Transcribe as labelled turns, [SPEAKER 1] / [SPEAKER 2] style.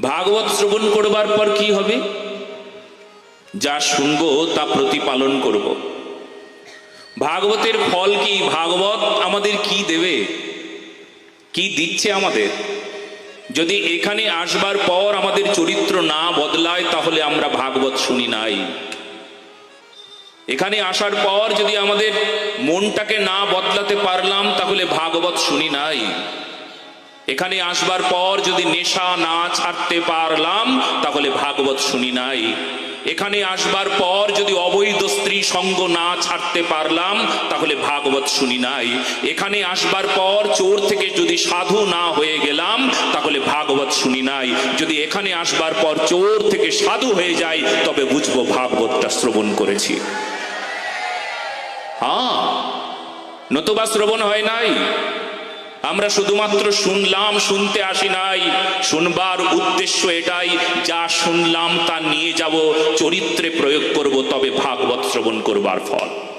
[SPEAKER 1] ভাগবত শ্রবণ করবার পর কি হবে? যা শুনব, তা প্রতিপালন করব। ভাগবতের ফল কি? ভাগবত আমাদের কি দেবে? কি দিচ্ছে আমাদের? যদি এখানে আসবার পর আমাদের চরিত্র না বদলায়, তাহলে আমরা ভাগবত শুনি নাই। এখানে আসার পর যদি আমাদের মনটাকে না বদলাতে পারলাম, তাহলে ভাগবত শুনি নাই। এখানে আসবার পর যদি নেশা না ছাড়তে পারলাম, তাহলে ভাগবত শুনি নাই। এখানে আসবার পর যদি অবৈধ স্ত্রী সঙ্গ না ছাড়তে পারলাম, তাহলে ভাগবত শুনি নাই। এখানে আসবার পর চোর থেকে যদি সাধু না হয়ে গেলাম, তাহলে ভাগবত শুনি নাই। যদি এখানে আসবার পর চোর থেকে সাধু হয়ে যাই, তবে বুঝব ভাগবতটা শ্রবণ করেছি। হ্যাঁ নতুবা শ্রবণ হয় নাই? আমরা শুধুমাত্র শুনলাম, শুনতে আসি নাই। শুনবার উদ্দেশ্য এটাই, যা শুনলাম তা নিয়ে যাব, চরিত্রে প্রয়োগ করব, তবে ভাগবত শ্রবণ করবার ফল।